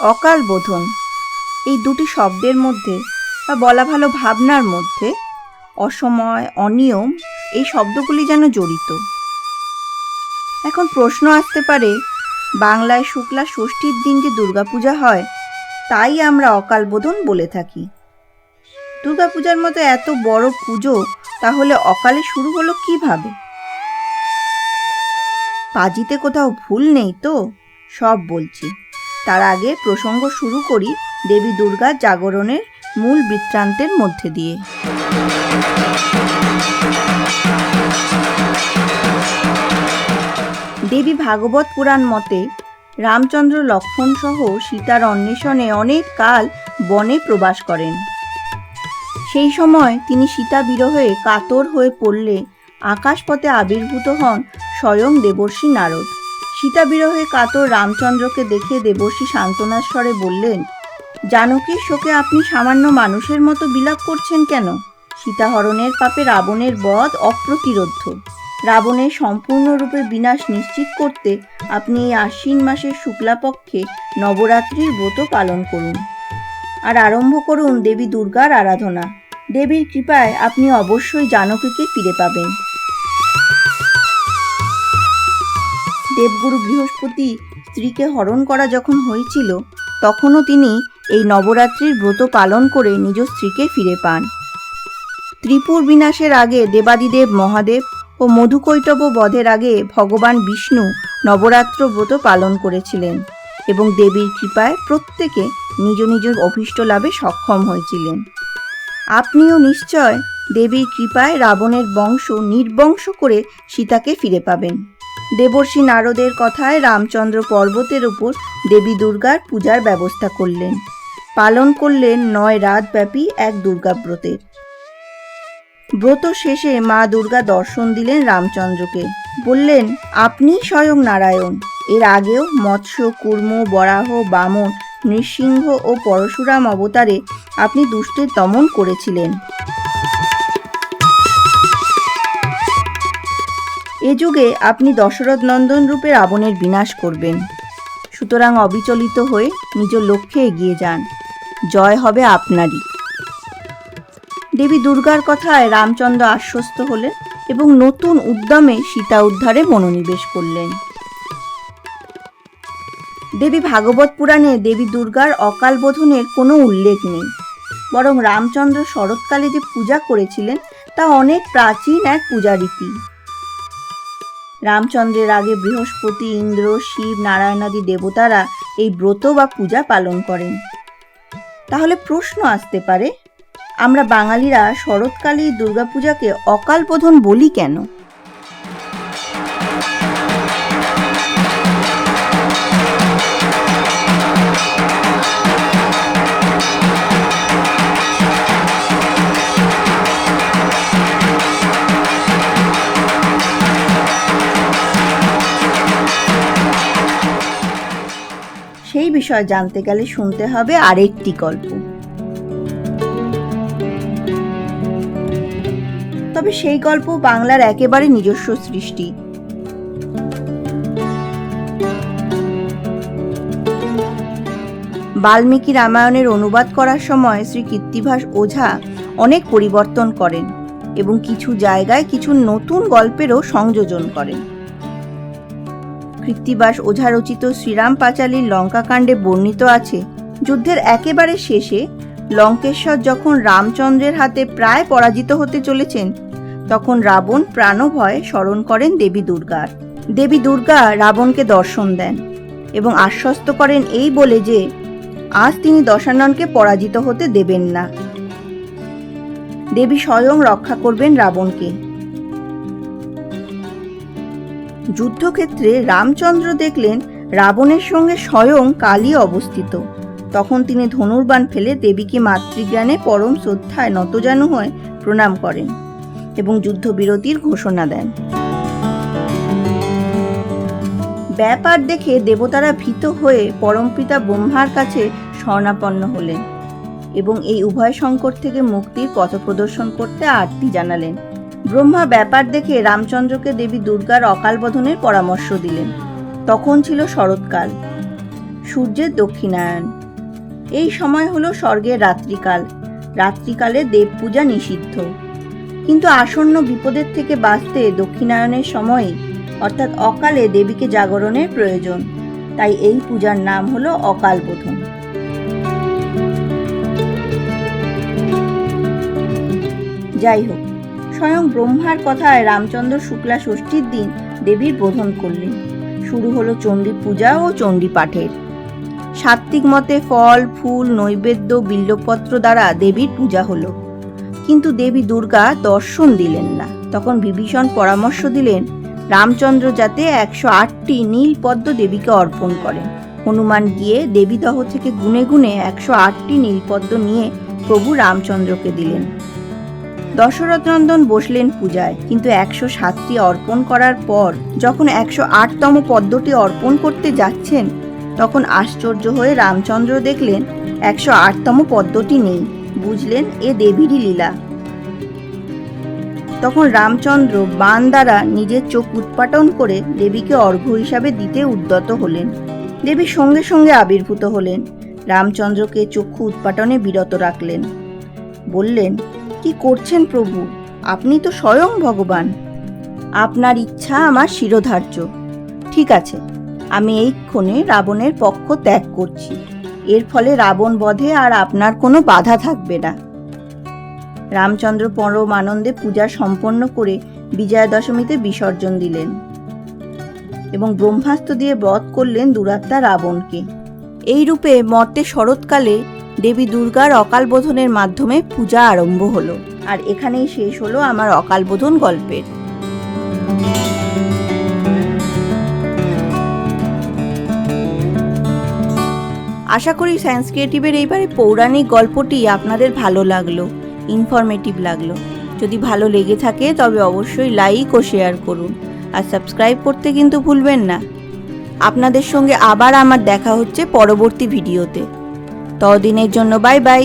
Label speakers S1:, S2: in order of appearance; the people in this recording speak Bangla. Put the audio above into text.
S1: অকাল বোধন, এই দুটি শব্দের মধ্যে বা বলা ভালো ভাবনার মধ্যে অসময়, অনিয়ম, এই শব্দগুলি যেন জড়িত। এখন প্রশ্ন আসতে পারে, বাংলায় শুক্লা ষষ্ঠীর দিন যে দুর্গাপূজা হয়, তাই আমরা অকাল বোধন বলে থাকি। দুর্গাপূজার মতো এত বড় পুজো তাহলে অকালে শুরু হলো কীভাবে? পাজিতে কোথাও ভুল নেই তো? সব বলছি। তার আগে প্রসঙ্গ শুরু করি দেবী দুর্গা জাগরণের মূল বৃত্তান্তের মধ্যে দিয়ে। দেবী ভাগবত পুরাণ মতে রামচন্দ্র লক্ষ্মণ সহ সীতার অন্বেষণে অনেক কাল বনে প্রবাস করেন। সেই সময় তিনি সীতা বিরহে কাতর হয়ে পড়লে আকাশপথে আবির্ভূত হন স্বয়ং দেবর্ষী নারদ। সীতা বিরহে কাতর রামচন্দ্রকে দেখে দেবর্ষী সান্ত্বনার স্বরে বললেন জানকীর শোকে আপনি সামান্য মানুষের মতো বিলাপ করছেন কেন? সীতাহরণের পাপে রাবণের বধ অপ্রতিরোধ্য। রাবণের সম্পূর্ণরূপে বিনাশ নিশ্চিত করতে আপনি এই আশ্বিন মাসের শুক্লাপক্ষে নবরাত্রির ব্রত পালন করুন। আর আরম্ভ করুন দেবী দুর্গার আরাধনা। দেবীর কৃপায় আপনি অবশ্যই জানকীকে ফিরে পাবেন। দেবগুরু বৃহস্পতি স্ত্রীকে হরণ করা যখন হয়েছিল, তখনও তিনি এই নবরাত্রির ব্রত পালন করে নিজ স্ত্রীকে ফিরে পান। ত্রিপুর বিনাশের আগে দেবাদিদেব মহাদেব ও মধুকৈটব বধের আগে ভগবান বিষ্ণু নবরাত্র ব্রত পালন করেছিলেন এবং দেবীর কৃপায় প্রত্যেকে নিজ নিজ অভীষ্ট লাভে সক্ষম হয়েছিলেন। আপনিও নিশ্চয় দেবীর কৃপায় রাবণের বংশ নির্বংশ করে সীতাকে ফিরে পাবেন। দেবর্ষী নারদের কথায় রামচন্দ্র পর্বতের উপর দেবী দুর্গার পূজার ব্যবস্থা করলেন। পালন করলেন নয় রাতব্যাপী এক দুর্গাব্রতের ব্রত শেষে মা দুর্গা দর্শন দিলেন রামচন্দ্রকে। বললেন, আপনি স্বয়ং নারায়ণ। এর আগেও মৎস্য, কুর্ম, বরাহ, বামন, নৃসিংহ ও পরশুরাম অবতারে আপনি দুষ্টের দমন করেছিলেন। এ যুগে আপনি দশরথ নন্দন রূপে রাবণের বিনাশ করবেন। সুতরাং অবিচলিত হয়ে নিজ লক্ষ্যে এগিয়ে যান। জয় হবে আপনারই। দেবী দুর্গার কথায় রামচন্দ্র আশ্বস্ত হলেন এবং নতুন উদ্যমে সীতা উদ্ধারে মনোনিবেশ করলেন। দেবী ভাগবত পুরাণে দেবী দুর্গার অকাল বোধনের কোনো উল্লেখ নেই। বরং রামচন্দ্র শরৎকালে যে পূজা করেছিলেন, তা অনেক প্রাচীন এক পূজারীতি। রামচন্দ্রের আগে বৃহস্পতি, ইন্দ্র, শিব নারায়ণাদি দেবতারা এই ব্রত বা পূজা পালন করেন। তাহলে প্রশ্ন আসতে পারে, আমরা বাঙালিরা শরৎকালে দুর্গাপূজাকে অকালবোধন বলি কেন? সেই বিষয়ে জানতে গেলে শুনতে হবে আরেকটি গল্প। তবে সেই গল্প বাংলার একেবারে নিজস্ব সৃষ্টি। বাল্মীকি রামায়ণের অনুবাদ করার সময় শ্রী কীর্তিভাস ওঝা অনেক পরিবর্তন করেন এবং কিছু জায়গায় কিছু নতুন গল্পেরও সংযোজন করেন। কৃত্তিবাস ওঝা রচিত শ্রীরাম পাঁচালীর লঙ্কাকাণ্ডে বর্ণিত আছে। যুদ্ধের একেবারে শেষে লঙ্কেশ্বর যখন রামচন্দ্রের হাতে প্রায় পরাজিত হতে চলেছেন, তখন রাবণ প্রাণভয়ে স্মরণ করেন দেবী দুর্গার। দেবী দুর্গা রাবণকে দর্শন দেন এবং আশ্বস্ত করেন এই বলে যে, আজ তিনি দশাননকে পরাজিত হতে দেবেন না। দেবী স্বয়ং রক্ষা করবেন রাবণকে। যুদ্ধক্ষেত্রে রামচন্দ্র দেখলেন রাবণের সঙ্গে স্বয়ং কালী অবস্থিত। তখন তিনি ধনুর্বাণ ফেলে দেবীকে মাতৃজ্ঞানে পরম শ্রদ্ধায় নতজানু হয়ে প্রণাম করেন এবং যুদ্ধবিরতির ঘোষণা দেন। ব্যাপার দেখে দেবতারা ভীত হয়ে পরমপিতা ব্রহ্মার কাছে স্বর্ণাপন্ন হলেন এবং এই উভয় সংকট থেকে মুক্তির পথ প্রদর্শন করতে আরতি জানালেন। ব্রহ্মা ব্যাপার দেখে রামচন্দ্রকে দেবী দুর্গার অকাল বোধনের পরামর্শ দিলেন। তখন ছিল শরৎকাল, সূর্যের দক্ষিণায়ন। এই সময় হলো স্বর্গের রাত্রিকাল। রাত্রিকালে দেব পূজা নিষিদ্ধ। কিন্তু আসন্ন বিপদের থেকে বাঁচতে দক্ষিণায়নের সময়ে, অর্থাৎ অকালে দেবীকে জাগরণের প্রয়োজন। তাই এই পূজার নাম হলো অকাল বোধন যাই হোক স্বয়ং ব্রহ্মার কথায় রামচন্দ্র শুক্লা ষষ্ঠীর দিন দেবীর বোধন করলেন। শুরু হলো চণ্ডী পূজা ও চণ্ডী পাঠের। সাত্ত্বিক মতে ফল, ফুল, নৈবেদ্য, বিল্লপত্র দ্বারা দেবীর পূজা হলো। কিন্তু দেবী দুর্গা দর্শন দিলেন না। তখন বিভীষণ পরামর্শ দিলেন, রামচন্দ্র যাতে একশো আটটি নীল পদ্ম দেবীকে অর্পণ করেন। হনুমান গিয়ে দেবীদহ থেকে গুনে গুনে একশো আটটি নীলপদ্ম নিয়ে প্রভু রামচন্দ্রকে দিলেন। দশরথ নন্দন বসলেন পূজায়, কিন্তু একশো সাতটি অর্পণ করার পর যখন একশো আটতম পদ্মটি অর্পণ করতে যাচ্ছেন, তখন আশ্চর্য হয়ে রামচন্দ্র দেখলেন একশো আটতম পদ্মটি নেই, বুঝলেন এ দেবীরই লীলা। তখন রামচন্দ্র বান দ্বারা নিজের চোখ উৎপাটন করে দেবীকে অর্ঘ্য হিসাবে দিতে উদ্যত হলেন। দেবী সঙ্গে সঙ্গে আবির্ভূত হলেন। রামচন্দ্রকে চক্ষু উৎপাটনে বিরত রাখলেন। বললেন কি করছেন প্রভু? আপনি তো স্বয়ং ভগবান। আপনার ইচ্ছা আমার শিরোধার্য। ঠিক আছে, আমি এইক্ষণে রাবণের পক্ষ ত্যাগ করছি। এর ফলে রাবণ বধে আর আপনার কোনো বাধা থাকবে না। রামচন্দ্র পরম আনন্দে পূজা সম্পন্ন করে বিজয়া দশমীতে বিসর্জন দিলেন এবং ব্রহ্মাস্ত্র দিয়ে বধ করলেন দুরাত্মা রাবণকে। এই রূপে মর্তে শরৎকালে দেবী দুর্গার অকাল বোধনের মাধ্যমে পূজা আরম্ভ হলো। আর এখানেই শেষ হলো আমার অকাল বোধন গল্পের। আশা করি সায়েন্স ক্রিয়েটিভের এইবারে পৌরাণিক গল্পটি আপনাদের ভালো লাগল ইনফরমেটিভ লাগল। যদি ভালো লেগে থাকে, তবে অবশ্যই লাইক ও শেয়ার করুন। আর সাবস্ক্রাইব করতে কিন্তু ভুলবেন না। আপনাদের সঙ্গে আবার আমার দেখা হচ্ছে পরবর্তী ভিডিওতে ততদিনের জন্য বাই বাই।